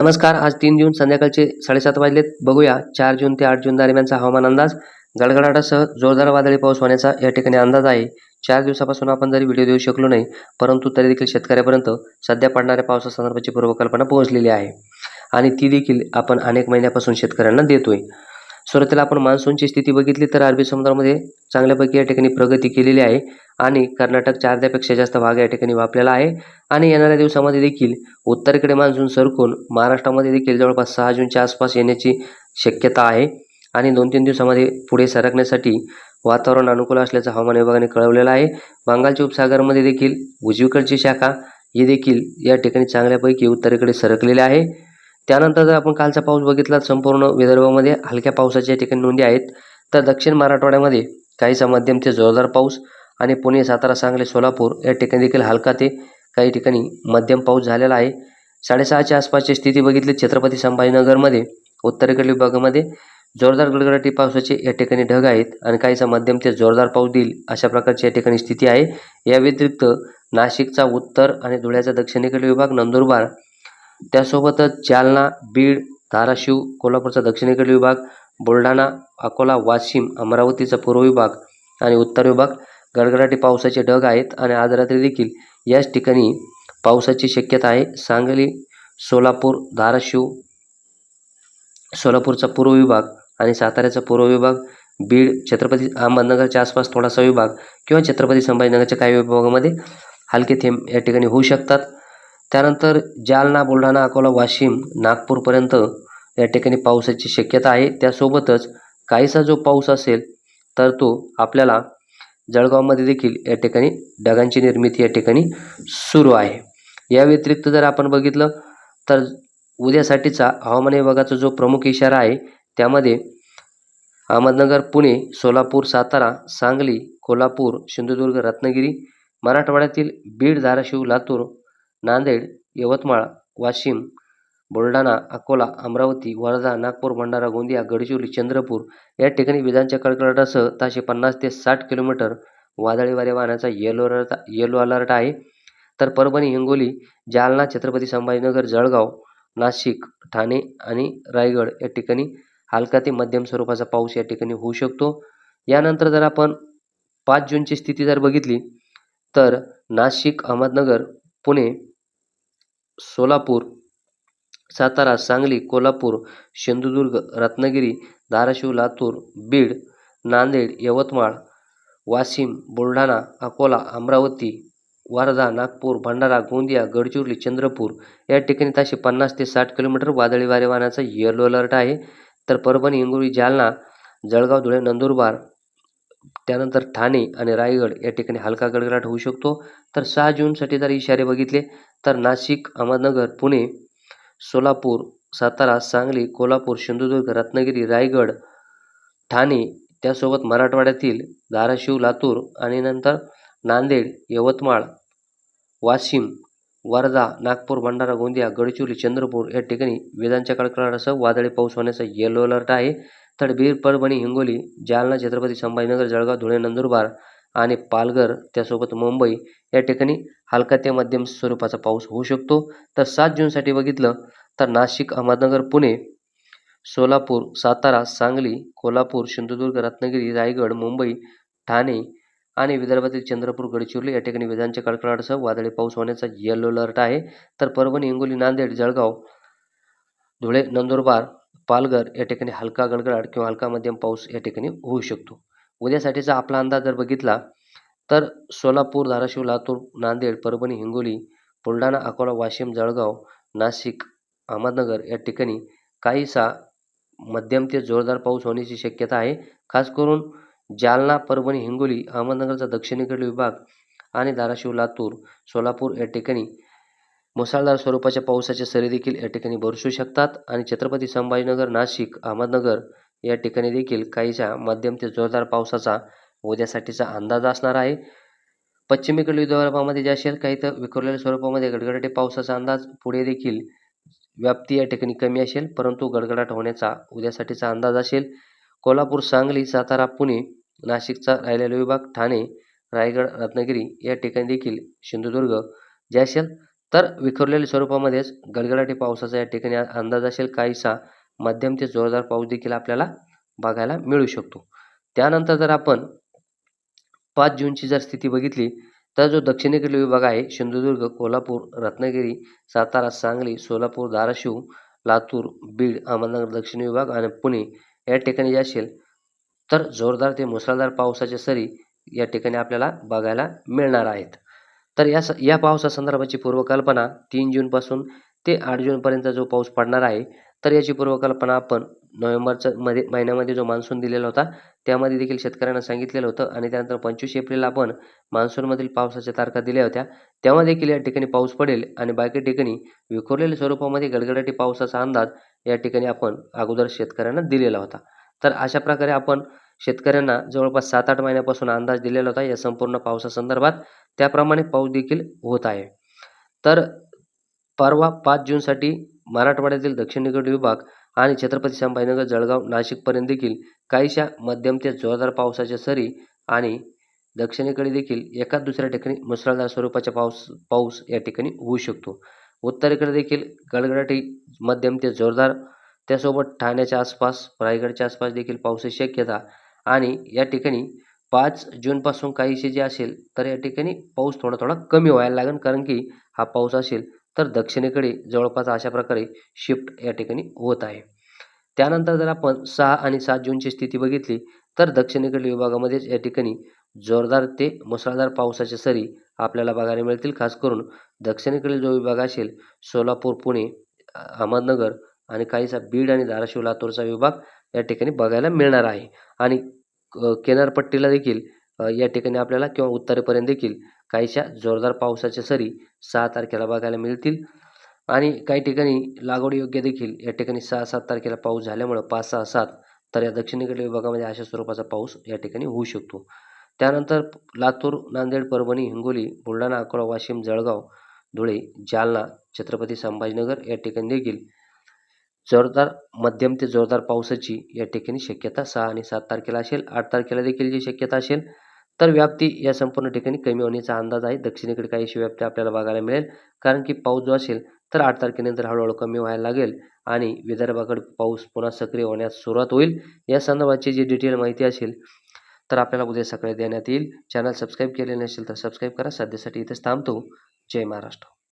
नमस्कार आज तीन जून संध्याकाळचे साडेसात वाजलेत. बघूया चार जून ते आठ जून दरम्यानचा हवामान अंदाज. गडगडाटासह जोरदार वादळी पाऊस होण्याचा या ठिकाणी अंदाज आहे. चार दिवसापासून आपण जरी व्हिडिओ देऊ शकलो नाही परंतु तरी देखील शेतकऱ्यापर्यंत सध्या पडणाऱ्या पावसासंदर्भाची पूर्वकल्पना पोहोचलेली आहे. आणि ती देखील आपण अनेक महिन्यापासून शेतकऱ्यांना देतोय. सुरुवातीला आपण मान्सूनची स्थिती बघितली तर अरबी समुद्रामध्ये चांगल्यापैकी या ठिकाणी प्रगती केलेली आहे आणि कर्नाटकच्या अर्ध्यापेक्षा जास्त भाग या ठिकाणी व्यापलेला आहे. आणि येणाऱ्या दिवसामध्ये देखील उत्तरेकडे मान्सून सरकून महाराष्ट्रामध्ये देखील जवळपास सहा जूनच्या आसपास येण्याची शक्यता आहे. आणि दोन तीन दिवसामध्ये पुढे सरकण्यासाठी वातावरण अनुकूल असल्याचं हवामान विभागाने कळवलेलं आहे. बंगालच्या उपसागरामध्ये देखील उजवीकडची शाखा ही देखील या ठिकाणी चांगल्यापैकी उत्तरेकडे सरकलेली आहे. त्यानंतर जर आपण कालचा पाऊस बघितला संपूर्ण विदर्भामध्ये हलक्या पावसाच्या ठिकाणी नोंदी आहेत तर दक्षिण मराठवाड्यामध्ये काहीसा मध्यम ते जोरदार पाऊस आणि पुणे सातारा सांगली सोलापूर या ठिकाणी देखील हलका ते काही ठिकाणी मध्यम पाऊस झालेला आहे. साडेसहाच्या आसपासची स्थिती बघितली छत्रपती संभाजीनगरमध्ये उत्तरेकडील विभागामध्ये जोरदार गडगडाटी पावसाचे या ठिकाणी ढग आहेत आणि काहीसा मध्यम ते जोरदार पाऊस देईल अशा प्रकारची या ठिकाणी स्थिती आहे. या व्यतिरिक्त नाशिकचा उत्तर आणि धुळ्याचा दक्षिणेकडील विभाग नंदुरबार त्यासोबतच जालना बीड धाराशिव कोल्हापूरचा दक्षिणेकडील विभाग बुलढाणा अकोला वाशिम अमरावतीचा पूर्व विभाग आणि उत्तर विभाग गडगडाटी पावसाचे ढग आहेत आणि आज रात्री देखील याच ठिकाणी पावसाची शक्यता आहे. सांगली सोलापूर धाराशिव सोलापूरचा पूर्व विभाग आणि साताऱ्याचा पूर्व विभाग बीड छत्रपती अहमदनगरच्या आसपास थोडासा विभाग किंवा छत्रपती संभाजीनगरच्या काही विभागामध्ये हलके थेंब या ठिकाणी होऊ शकतात. त्यानंतर जालना बुलढाणा अकोला वाशिम नागपूरपर्यंत या ठिकाणी पावसाची शक्यता आहे. त्यासोबतच काहीसा जो पाऊस असेल तर तो आपल्याला जळगावमध्ये देखील या ठिकाणी ढगांची निर्मिती या ठिकाणी सुरू आहे. या व्यतिरिक्त जर आपण बघितलं तर उद्यासाठीचा हवामान विभागाचा जो प्रमुख इशारा आहे त्यामध्ये अहमदनगर पुणे सोलापूर सातारा सांगली कोल्हापूर सिंधुदुर्ग रत्नागिरी मराठवाड्यातील बीड धाराशिव लातूर नांदेड यवतमाळ वाशिम बुलढाणा अकोला अमरावती वर्धा नागपूर भंडारा गोंदिया गडचिरोली चंद्रपूर या ठिकाणी विजांच्या कडकडाटासह ताशे पन्नास ते साठ किलोमीटर वादळी वारे वाहण्याचा येलो अलर्ट येलो अलर्ट आहे. तर परभणी हिंगोली जालना छत्रपती संभाजीनगर जळगाव नाशिक ठाणे आणि रायगड या ठिकाणी हलका ते मध्यम स्वरूपाचा पाऊस या ठिकाणी होऊ शकतो. यानंतर जर आपण पाच जूनची स्थिती जर बघितली तर नाशिक अहमदनगर पुणे सोलापूर सातारा सांगली कोल्हापूर सिंधुदुर्ग रत्नागिरी धाराशिव लातूर बीड नांदेड यवतमाळ वाशिम बुलढाणा अकोला अमरावती वर्धा नागपूर भंडारा गोंदिया गडचिरोली चंद्रपूर या ठिकाणी ताशे पन्नास ते साठ किलोमीटर वादळी वारे वाहण्याचा येलो अलर्ट आहे. तर परभणी हिंगोली जालना जळगाव धुळे नंदुरबार त्यानंतर ठाणे आणि रायगड या ठिकाणी हलका गडगडाट होऊ शकतो. तर सहा जूनसाठी जर इशारे बघितले तर नाशिक अहमदनगर पुणे सोलापूर सातारा सांगली कोल्हापूर सिंधुदुर्ग रत्नागिरी रायगड ठाणे त्यासोबत मराठवाड्यातील धाराशिव लातूर आणि नंतर नांदेड यवतमाळ वाशिम वर्धा नागपूर भंडारा गोंदिया गडचिरोली चंद्रपूर या ठिकाणी विजांच्या कडकडाटासह वादळी पाऊस होण्याचा येलो अलर्ट आहे. तर बीड परभणी हिंगोली जालना छत्रपती संभाजीनगर जळगाव धुळे नंदुरबार आणि पालघर त्यासोबत मुंबई या ठिकाणी हलका ते मध्यम स्वरूपाचा पाऊस होऊ शकतो. तर सात जूनसाठी बघितलं तर नाशिक अहमदनगर पुणे सोलापूर सातारा सांगली कोल्हापूर सिंधुदुर्ग रत्नागिरी रायगड मुंबई ठाणे आणि विदर्भातील चंद्रपूर गडचिरोली या ठिकाणी विजांच्या कडकडाटासह वादळी पाऊस होण्याचा येलो अलर्ट आहे. तर परभणी हिंगोली नांदेड जळगाव धुळे नंदुरबार पालघर या ठिकाणी हलका गडगडाट किंवा हलका मध्यम पाऊस या ठिकाणी होऊ शकतो. उद्यासाठीचा आपला अंदाज जर बघितला तर सोलापूर धाराशिव लातूर नांदेड परभणी हिंगोली बुलढाणा अकोला वाशिम जळगाव नाशिक अहमदनगर या ठिकाणी काहीसा मध्यम ते जोरदार पाऊस होण्याची शक्यता आहे. खास करून जालना परभणी हिंगोली अहमदनगरचा दक्षिणेकडील विभाग आणि धाराशिव लातूर सोलापूर या ठिकाणी मुसळधार स्वरूपाच्या पावसाच्या सरी देखील या ठिकाणी बरसू शकतात. आणि छत्रपती संभाजीनगर नाशिक अहमदनगर या ठिकाणी देखील काहीशा मध्यम ते जोरदार पावसाचा उद्यासाठीचा अंदाज असणार आहे. पश्चिमेकडील विदर्भामध्ये जे असेल काही तर विखुरलेल्या स्वरूपामध्ये गडगडाटी पावसाचा अंदाज पुढे देखील व्याप्ती या ठिकाणी कमी असेल. परंतु गडगडाट होण्याचा उद्यासाठीचा अंदाज असेल. कोल्हापूर सांगली सातारा पुणे नाशिकचा राहिलेला विभाग ठाणे रायगड रत्नागिरी या ठिकाणी देखील सिंधुदुर्ग जे असेल तर विखुरलेल्या स्वरूपामध्येच गडगडाटी पावसाचा या ठिकाणी अंदाज असेल काहीसा मध्यम ते जोरदार पाऊस देखील आपल्याला बघायला मिळू शकतो. त्यानंतर जर आपण पाच जूनची जर स्थिती बघितली तर जो दक्षिणेकडील विभाग आहे सिंधुदुर्ग कोल्हापूर रत्नागिरी सातारा सांगली सोलापूर धाराशिव लातूर बीड अहमदनगर दक्षिण विभाग आणि पुणे या ठिकाणी जे असेल तर जोरदार ते मुसळधार पावसाच्या सरी या ठिकाणी आपल्याला बघायला मिळणार आहेत. तर या स या पावसासंदर्भाची पूर्वकल्पना तीन जूनपासून ते आठ जूनपर्यंत जो पाऊस पडणार आहे तर याची पूर्वकल्पना आपण नोव्हेंबरच्या मध्ये महिन्यामध्ये जो मान्सून दिलेला होता त्यामध्ये देखील शेतकऱ्यांना सांगितलेलं होतं आणि त्यानंतर पंचवीस एप्रिलला आपण मान्सूनमधील पावसाच्या तारखा दिल्या होत्या. तेव्हा देखील या ठिकाणी पाऊस पडेल आणि बाकी ठिकाणी विखुरलेल्या स्वरूपामध्ये गडगडाटी पावसाचा अंदाज या ठिकाणी आपण अगोदर शेतकऱ्यांना दिलेला होता. तर अशा प्रकारे आपण शेतकऱ्यांना जवळपास सात आठ महिन्यापासून अंदाज दिलेला होता या संपूर्ण पावसासंदर्भात. त्याप्रमाणे पाऊस देखील होत आहे. तर परवा पाच जूनसाठी मराठवाड्यातील दक्षिणेकडील विभाग आणि छत्रपती संभाजीनगर जळगाव नाशिकपर्यंत देखील काहीशा मध्यम ते जोरदार पावसाच्या सरी आणि दक्षिणेकडे देखील एका दुसऱ्या ठिकाणी मुसळधार स्वरूपाचा पाऊस पाऊस या ठिकाणी होऊ शकतो. उत्तरेकडे देखील गडगडाटी मध्यम ते जोरदार त्यासोबत ठाण्याच्या आसपास रायगडच्या आसपास देखील पावसाची शक्यता आणि या ठिकाणी पाच जूनपासून काहीसे जे असेल तर या ठिकाणी पाऊस थोडा थोडा कमी व्हायला लागेल कारण की हा पाऊस असेल तर दक्षिणेकडे जवळपास अशा प्रकारे शिफ्ट या ठिकाणी होत आहे. त्यानंतर जर आपण सहा आणि सात जूनची स्थिती बघितली तर दक्षिणेकडील विभागामध्येच या ठिकाणी जोरदार ते मुसळधार पावसाच्या सरी आपल्याला बघायला मिळतील. खास करून दक्षिणेकडील जो विभाग असेल सोलापूर पुणे अहमदनगर आणि काहीसा बीड आणि धाराशिव लातूरचा विभाग या ठिकाणी बघायला मिळणार आहे. आणि किनारपट्टीला देखील या ठिकाणी आपल्याला किंवा उत्तरेपर्यंत देखील काहीशा जोरदार पावसाच्या सरी सहा तारखेला बघायला मिळतील. आणि काही ठिकाणी लागवड योग्य देखील या ठिकाणी सहा सात तारखेला पाऊस झाल्यामुळं पाच सहा सात तर या दक्षिणेकडील विभागामध्ये अशा स्वरूपाचा पाऊस या ठिकाणी होऊ शकतो. त्यानंतर लातूर नांदेड परभणी हिंगोली बुलढाणा अकोला वाशिम जळगाव धुळे जालना छत्रपती संभाजीनगर या ठिकाणी देखील जोरदार मध्यम ते जोरदार पावसाची या ठिकाणी शक्यता सहा आणि सात तारखेला असेल. आठ तारखेला देखील जी शक्यता असेल तर व्याप्ती या संपूर्ण ठिकाणी कमी होण्याचा अंदाज आहे. दक्षिणेकडे काहीशी व्याप्ती आपल्याला बघायला मिळेल. कारण की पाऊस जो असेल तर आठ तारखेनंतर हळूहळू कमी व्हायला लागेल आणि विदर्भाकडे पाऊस पुन्हा सक्रिय होण्यास सुरुवात होईल या संदर्भाची जी डिटेल माहिती असेल तर आपल्याला उद्या सकाळी देण्यात येईल. चॅनल सबस्क्राईब केले नसेल तर सबस्क्राईब करा. सध्यासाठी इथेच थांबतो. जय महाराष्ट्र.